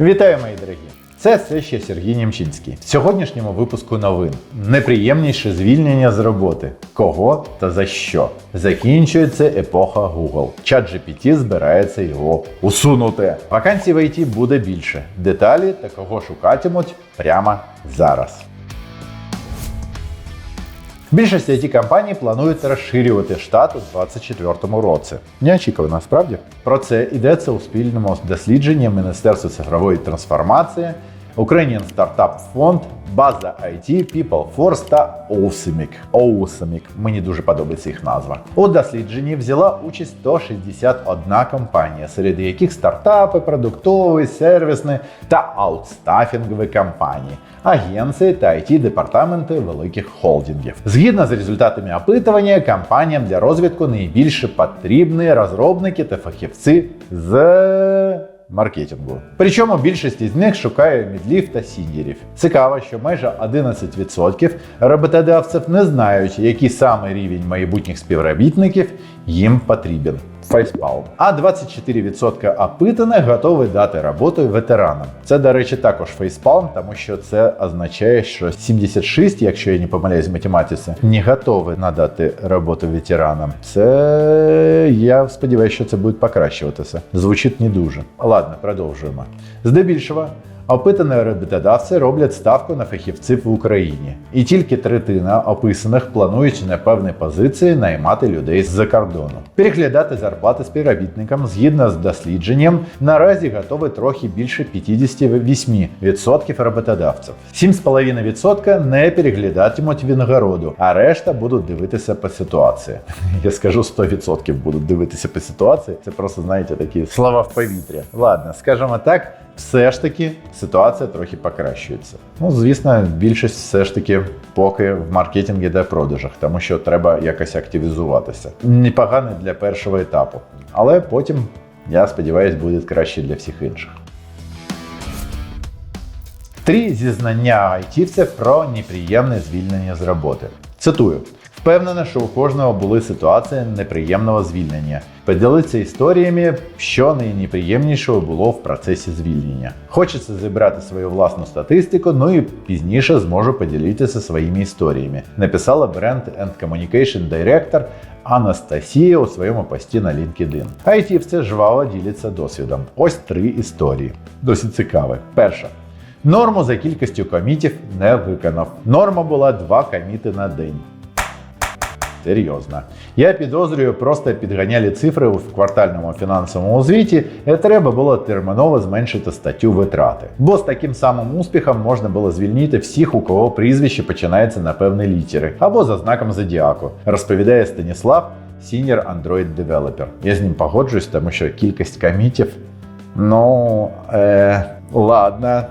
Вітаю, мої дорогі! Це все ще Сергій Німчинський. В сьогоднішньому випуску новин неприємніше звільнення з роботи. Кого та за що? Закінчується епоха Google. Чат GPT збирається його усунути. Вакансій в IT буде більше. Деталі та кого шукатимуть прямо зараз. Більшість it компаній планують розширювати штат у 2024 році. Неочікувано, справді. Про це йдеться у спільному дослідженні Міністерства цифрової трансформації, Ukrainian Startup Fund, База IT, PeopleForce та Osimic. Osimic. Мені дуже подобається їх назва. У дослідженні взяла участь 161 компанія, серед яких стартапи, продуктові, сервісні та аутстафінгові компанії, агенції та it департаменти великих холдингів. Згідно з результатами опитування, компаніям для розвитку найбільше потрібні розробники та фахівці з маркетингу. Причому більшість із них шукає мідлів та сіньєрів. Цікаво, що майже 11% роботодавців не знають, який саме рівень майбутніх співробітників їм потрібен. Фейспалм. А 24% опитаних готові дати роботу ветеранам. Це, до речі, також фейспалм, тому що це означає, що 76, якщо я не помиляюсь в математиці, не готові надати роботу ветеранам. Це я сподіваюся, що це буде покращуватися. Звучить не дуже. Ладно, продовжуємо. Здебільшого. Опитані роботодавці роблять ставку на фахівців в Україні, і тільки третина описаних планують на певні позиції наймати людей з-за кордону. Переглядати зарплати співробітникам згідно з дослідженням наразі готові трохи більше 58% роботодавців. 7,5% не переглядатимуть винагороду, а решта будуть дивитися по ситуації. Я скажу 100% будуть дивитися по ситуації. Це просто знаєте такі слова в повітря. Ладно, скажімо так все ж таки ситуація трохи покращується. Ну, звісно, більшість все ж таки поки в маркетингі та продажах, тому що треба якось активізуватися. Непогано для першого етапу, але потім, я сподіваюся, буде краще для всіх інших. Три зізнання айтівців про неприємне звільнення з роботи. Цитую. Впевнена, що у кожного були ситуації неприємного звільнення. Поділиться історіями, що найнеприємнішого було в процесі звільнення. Хочеться зібрати свою власну статистику, ну і пізніше зможу поділитися своїми історіями. Написала бренд and Communication Director Анастасія у своєму пості на LinkedIn. Айтівці жваво діляться досвідом. Ось три історії. Досить цікаві. Перша. Норму за кількістю комітів не виконав. Норма була два коміти на день. Серйозно. Я підозрюю, просто підганяли цифри в квартальному фінансовому звіті, і треба було терміново зменшити статтю витрати. Бо з таким самим успіхом можна було звільнити всіх, у кого прізвище починається на певні літери або за знаком зодіаку, розповідає Станіслав, сіньор Android Developer. Я з ним погоджуюсь, тому що кількість комітів, ну е, ладно.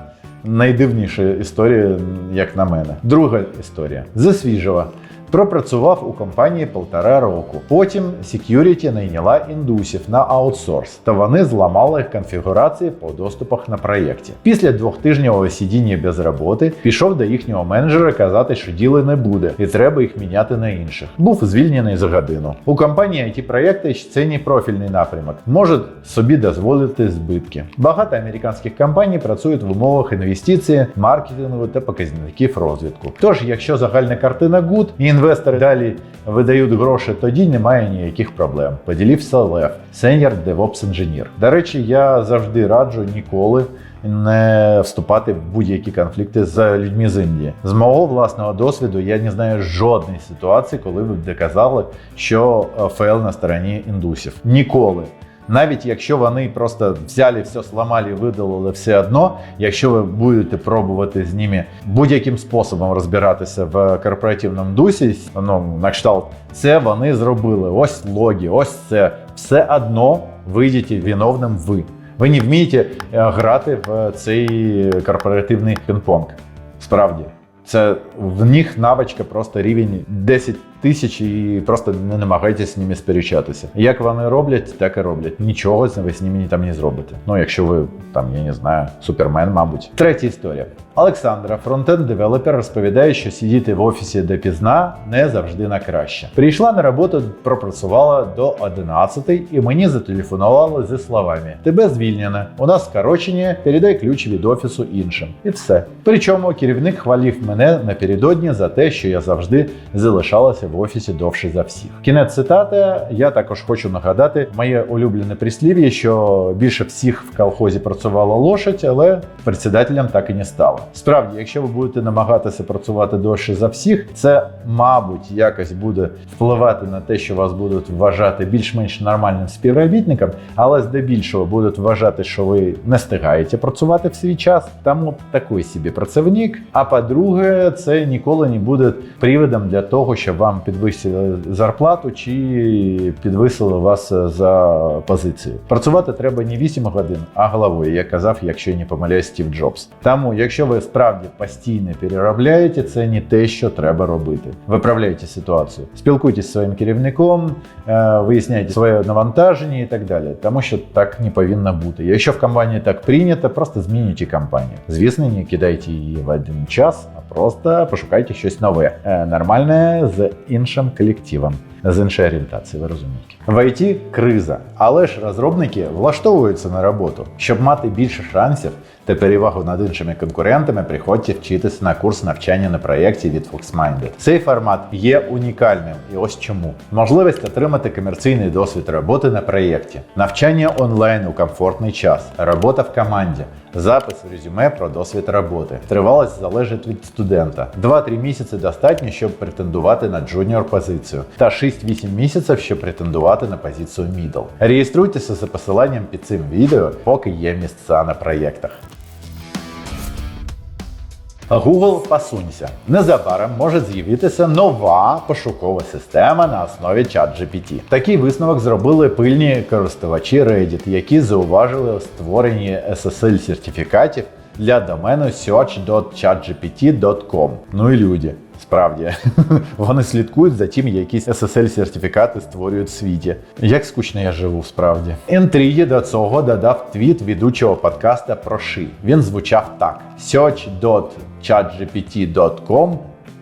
Найдивніша історія, як на мене. Друга історія. Засвіжила. Пропрацював у компанії полтора року. Потім Security найняла індусів на аутсорс, та вони зламали конфігурації по доступах на проєкті. Після двохтижневого сидіння без роботи пішов до їхнього менеджера казати, що діла не буде, і треба їх міняти на інших. Був звільнений за годину. У компанії it проєкти це не профільний напрямок, може собі дозволити збитки. Багато американських компаній працюють в умовах інвестиції, маркетингу та показників розвитку. Тож, якщо загальна картина good, і інвестори далі видають гроші, тоді немає ніяких проблем. Поділився Лев, сеньор DevOps інженір. До речі, я завжди раджу ніколи. Не вступати в будь-які конфлікти з людьми з Індії. З мого власного досвіду я не знаю жодної ситуації, коли ви б доказали, що е, фейл на стороні індусів. Ніколи. Навіть якщо вони просто взяли все, сломали, видалили все одно, якщо ви будете пробувати з ними будь-яким способом розбиратися в корпоративному дусі, ну на кшталт, це вони зробили. Ось логі, ось це все одно вийдете виновним ви. Ви не вмієте е, грати в цей корпоративний пінг-понг. Справді, це в них навичка просто рівень 10 тисяч і просто не намагайтесь з ними сперечатися. Як вони роблять, так і роблять. Нічого ви з ними там не зробите. Ну, якщо ви там, я не знаю, супермен, мабуть. Третя історія. Олександра, фронтенд девелопер, розповідає, що сидіти в офісі допізна не завжди на краще. Прийшла на роботу, пропрацювала до 11 і мені зателефонували зі словами: Тебе звільнено, у нас скорочення, передай ключ від офісу іншим. І все. Причому керівник хвалив мене напередодні за те, що я завжди залишалася в офісі довше за всіх. Кінець цитати. Я також хочу нагадати моє улюблене прислів'я, що більше всіх в колхозі працювала лошадь, але председателем так і не стало. Справді, якщо ви будете намагатися працювати довше за всіх, це мабуть якось буде впливати на те, що вас будуть вважати більш-менш нормальним співробітником, але здебільшого будуть вважати, що ви не встигаєте працювати в свій час. Тому такий собі працівник. А по-друге, це ніколи не буде приводом для того, щоб вам підвисили зарплату чи підвисили вас за позицію. Працювати треба не 8 годин, а головою, як казав, якщо я не помиляюсь, Стів Джобс. Тому, якщо ви справді постійно переробляєте, це не те, що треба робити. Виправляйте ситуацію, спілкуйтесь зі своїм керівником, е, виясняйте своє навантаження і так далі. Тому що так не повинно бути. Якщо в компанії так прийнято, просто змінюйте компанію. Звісно, не кидайте її в один час, а просто пошукайте щось нове, е, нормальне з іншим колективом. З іншої орієнтації, ви розумієте. В IT криза, але ж розробники влаштовуються на роботу, щоб мати більше шансів та перевагу над іншими конкурентами, приходьте вчитися на курс навчання на проєкті від FoxMinded. Цей формат є унікальним, і ось чому: можливість отримати комерційний досвід роботи на проєкті, навчання онлайн у комфортний час, робота в команді. Запис резюме про досвід роботи. Тривалість залежить від студента. 2-3 місяці достатньо, щоб претендувати на джуніор позицію, та 6-8 місяців, щоб претендувати на позицію middle. Реєструйтеся за посиланням під цим відео, поки є місця на проєктах. Google пасунься. Незабаром може з'явитися нова пошукова система на основі ChatGPT. Такий висновок зробили пильні користувачі Reddit, які зауважили створенні SSL сертифікатів для домену search.chatgpt.com. Ну і люди. Справді, вони слідкують за тим, якісь SSL сертифікати створюють в світі. Як скучно я живу, справді. Інтриги до цього додав твіт ведучого подкаста про ши. Він звучав так: search.chatgpt.com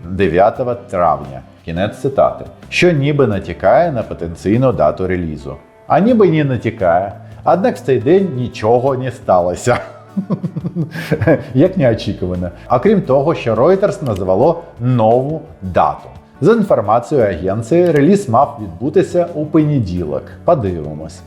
9 травня. Кінець цитати. Що ніби натякає на потенційну дату релізу. А ніби не натякає. Однак в цей день нічого не сталося. Як неочікувано. А крім того, що Reuters назвало нову дату. За інформацією агенції, реліз мав відбутися у понеділок. Подивимось.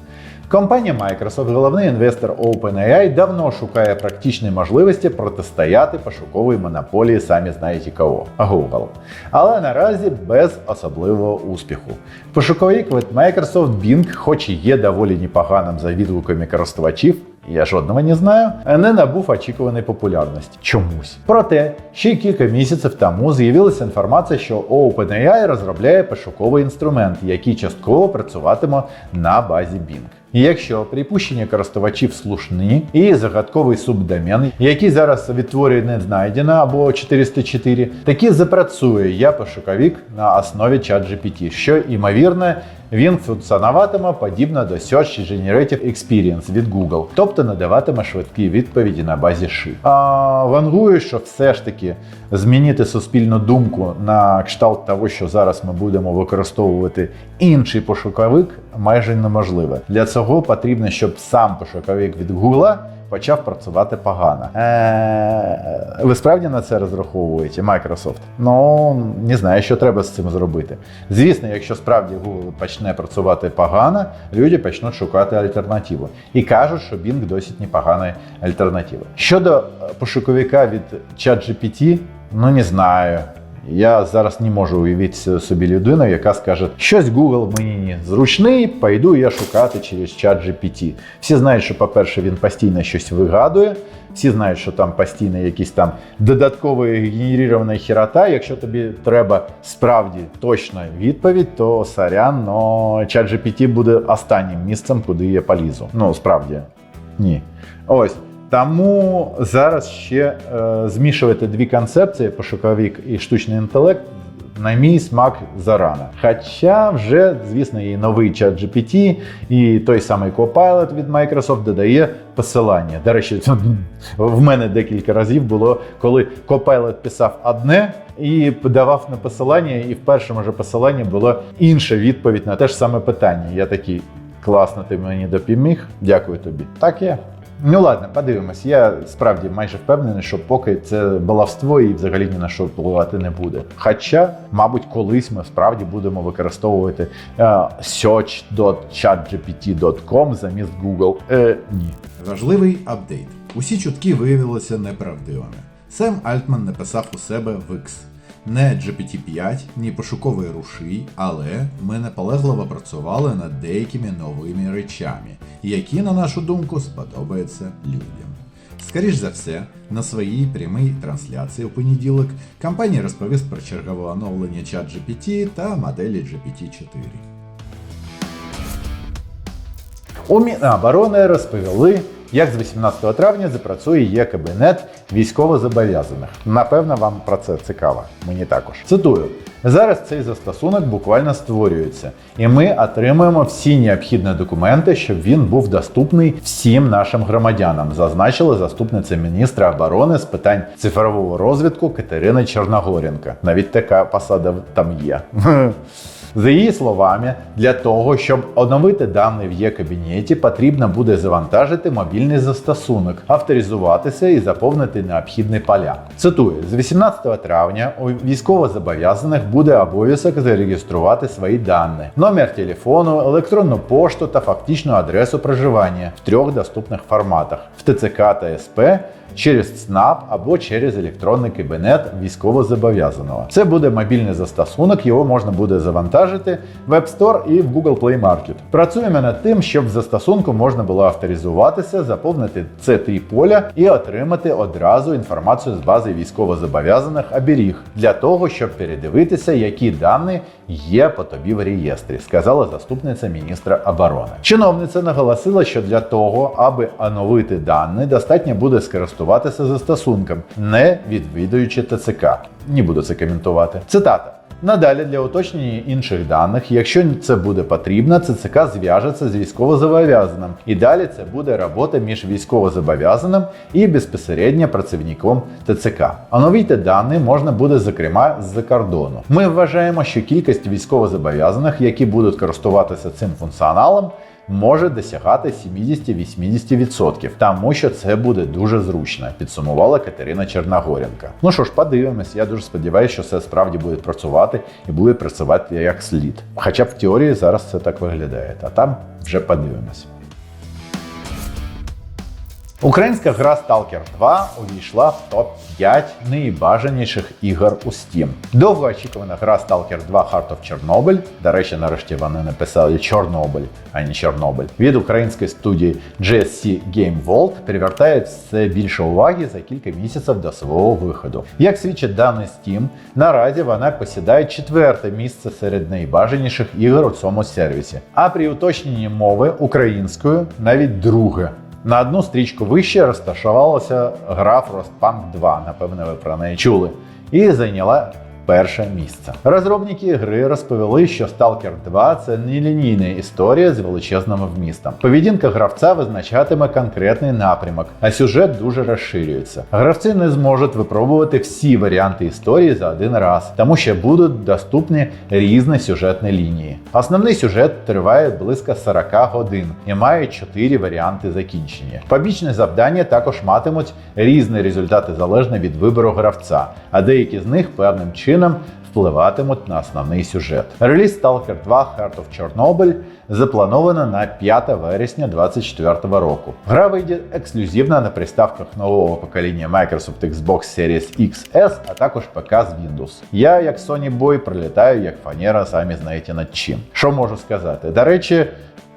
Компанія Microsoft, головний інвестор OpenAI, давно шукає практичні можливості протистояти пошуковій монополії, самі знаєте кого Google. Але наразі без особливого успіху. Пошуковик від Microsoft Bing, хоч і є доволі непоганим за відгуками користувачів, я жодного не знаю, не набув очікуваної популярності чомусь. Проте ще кілька місяців тому з'явилася інформація, що OpenAI розробляє пошуковий інструмент, який частково працюватиме на базі Bing. Якщо припущення користувачів слушні і загадковий субдомен, який зараз відтворює не знайдено або 404, таки запрацює я пошуковик на основі ChatGPT, що ймовірно він функціонуватиме подібно до Search Generative Experience від Google, тобто надаватиме швидкі відповіді на базі ши. А вангую, що все ж таки змінити суспільну думку на кшталт того, що зараз ми будемо використовувати інший пошуковик, майже неможливо. Для цього потрібно, щоб сам пошуковик від Google почав працювати погано. Е, Ви справді на це розраховуєте, Microsoft? Ну не знаю, що треба з цим зробити. Звісно, якщо справді Google почне працювати погано, люди почнуть шукати альтернативу. І кажуть, що Bing досить непогана альтернатива. Щодо е, пошуковика від ChatGPT, ну не знаю. Я зараз не можу уявити собі людину, яка скаже, щось Google мені зручний, пойду я шукати через чат GPT. Всі знають, що, по-перше, він постійно щось вигадує. Всі знають, що там постійно якісь там додаткові генерирована хірота. Якщо тобі треба справді точна відповідь, то сорян, но чат GPT буде останнім місцем, куди я полізу. Ну, справді, ні. Ось. Тому зараз ще е, змішувати дві концепції пошуковик і штучний інтелект на мій смак зарано. Хоча вже, звісно, і новий чат GPT, і той самий Copilot від Microsoft додає посилання. До речі, це в мене декілька разів було, коли Copilot писав одне і подавав на посилання, і в першому же посиланні була інша відповідь на те ж саме питання. Я такий. Класно, ти мені допоміг. Дякую тобі. Так є. Ну ладно, подивимось. Я справді майже впевнений, що поки це баловство і взагалі ні на що впливати не буде. Хоча, мабуть, колись ми справді будемо використовувати е, search.chatgpt.com замість Google. Е, ні. Важливий апдейт. Усі чутки виявилися неправдивими. Сем Альтман написав у себе в X. Не GPT-5, ні пошуковий рушій, але ми наполегливо працювали над деякими новими речами, які, на нашу думку, сподобаються людям. Скоріш за все, на своїй прямій трансляції у понеділок компанія розповість про чергове оновлення ChatGPT та моделі GPT-4. У Міноборони розповіли, як з 18 травня запрацює є кабінет військовозобов'язаних. Напевно, вам про це цікаво. Мені також. Цитую. Зараз цей застосунок буквально створюється, і ми отримуємо всі необхідні документи, щоб він був доступний всім нашим громадянам, зазначила заступниця міністра оборони з питань цифрового розвитку Катерина Чорногоренка. Навіть така посада там є. За її словами, для того, щоб оновити дані в є-кабінеті, потрібно буде завантажити мобільний застосунок, авторизуватися і заповнити необхідні поля. Цитую: з 18 травня у військовозобов'язаних буде обов'язок зареєструвати свої дані, номер телефону, електронну пошту та фактичну адресу проживання в трьох доступних форматах в ТЦК та СП через ЦНАП або через електронний кабінет військовозобов'язаного. Це буде мобільний застосунок, його можна буде завантажити в App Store і в Google Play Market. Працюємо над тим, щоб в застосунку можна було авторизуватися, заповнити це три поля і отримати одразу інформацію з бази військовозобов'язаних оберіг для того, щоб передивитися, які дані є по тобі в реєстрі, сказала заступниця міністра оборони. Чиновниця наголосила, що для того, аби оновити дані, достатньо буде скористуватися застосунком, не відвідуючи ТЦК. Не буду це коментувати. Цитата. Надалі для уточнення інших даних, якщо це буде потрібно, ЦЦК зв'яжеться з військовозобов'язаним. І далі це буде робота між військовозобов'язаним і безпосередньо працівником ТЦК. Оновити дані можна буде, зокрема, з-за кордону. Ми вважаємо, що кількість військовозобов'язаних, які будуть користуватися цим функціоналом, може досягати 70-80%, тому що це буде дуже зручно, підсумувала Катерина Черногоренка. Ну що ж, подивимось. Я дуже сподіваюся, що це справді буде працювати і буде працювати як слід. Хоча б в теорії зараз це так виглядає, а там вже подивимось. Українська гра Stalker 2 увійшла в топ-5 найбажаніших ігор у Steam. Довгоочікувана гра Stalker 2 Heart of Chernobyl, до речі, нарешті вони написали Чорнобиль, а не Чорнобиль, від української студії GSC Game Vault привертає все більше уваги за кілька місяців до свого виходу. Як свідчить дані Steam, наразі вона посідає четверте місце серед найбажаніших ігор у цьому сервісі, а при уточненні мови українською навіть друге. На одну стрічку вище розташувалася гра Frostpunk 2, напевне, ви про неї чули, і зайняла перше місце. Розробники гри розповіли, що Stalker 2 це нелінійна історія з величезним вмістом. Поведінка гравця визначатиме конкретний напрямок, а сюжет дуже розширюється. Гравці не зможуть випробувати всі варіанти історії за один раз, тому що будуть доступні різні сюжетні лінії. Основний сюжет триває близько 40 годин і має 4 варіанти закінчення. Побічні завдання також матимуть різні результати залежно від вибору гравця, а деякі з них певним чином впливатимуть на основний сюжет. Реліз Stalker 2 Heart of Chernobyl заплановано на 5 вересня 2024 року. Гра вийде ексклюзивно на приставках нового покоління Microsoft Xbox Series XS, а також ПК з Windows. Я, як Sony Boy, прилітаю як фанера, самі знаєте над чим. Що можу сказати? До речі.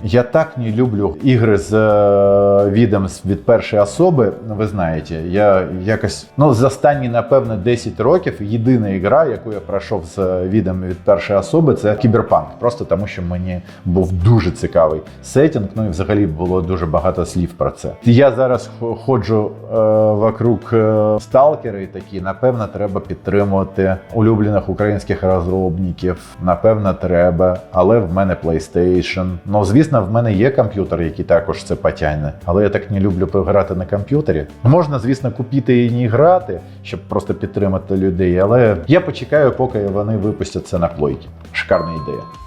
Я так не люблю ігри з е, відом від першої особи. Ви знаєте, я якось ну за останні, напевно, 10 років єдина ігра, яку я пройшов з е, відом від першої особи, це Кіберпанк. Просто тому, що мені був дуже цікавий сетінг. Ну і взагалі було дуже багато слів про це. Я зараз ходжу е, вокруг е, сталкери і такі. Напевно, треба підтримувати улюблених українських розробників. Напевно, треба. Але в мене PlayStation. Ну, звісно, в мене є комп'ютер, який також це потягне. Але я так не люблю пограти на комп'ютері. Можна, звісно, купити і не грати, щоб просто підтримати людей. Але я почекаю, поки вони випустять це на плойки. Шикарна ідея.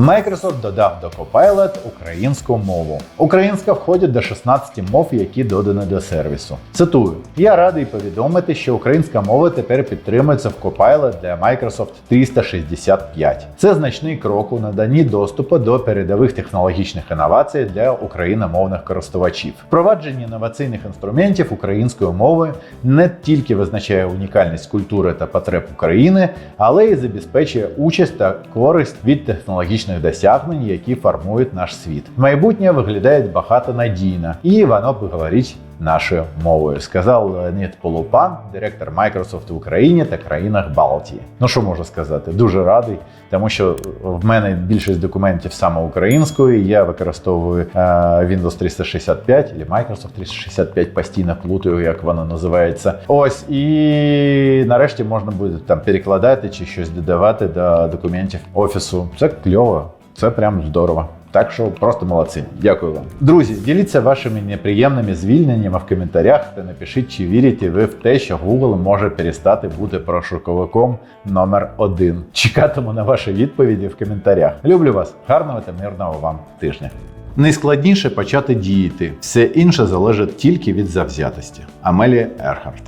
Microsoft додав до Copilot українську мову. Українська входить до 16 мов, які додані до сервісу. Цитую: я радий повідомити, що українська мова тепер підтримується в Copilot для Microsoft 365. Це значний крок у наданні доступу до передових технологічних інновацій для україномовних користувачів. Впровадження інноваційних інструментів української мови не тільки визначає унікальність культури та потреб України, але й забезпечує участь та користь від технологічних досягнень, які формують наш світ. Майбутнє виглядає багато надійно, і воно говорить нашою мовою, сказав Леонід Полупан, директор Microsoft в Україні та країнах Балтії. Ну що можу сказати? Дуже радий, тому що в мене більшість документів саме українською. Я використовую е, Windows 365 або Microsoft 365, постійно плутаю, як воно називається. Ось і нарешті можна буде там перекладати чи щось додавати до документів офісу. Це кльово, це прям здорово. Так що просто молодці. Дякую вам. Друзі, діліться вашими неприємними звільненнями в коментарях та напишіть, чи вірите ви в те, що Google може перестати бути прошуковиком номер один. Чекатиму на ваші відповіді в коментарях. Люблю вас, гарного та мирного вам тижня. Найскладніше почати діяти. Все інше залежить тільки від завзятості. Амелія Ерхарт.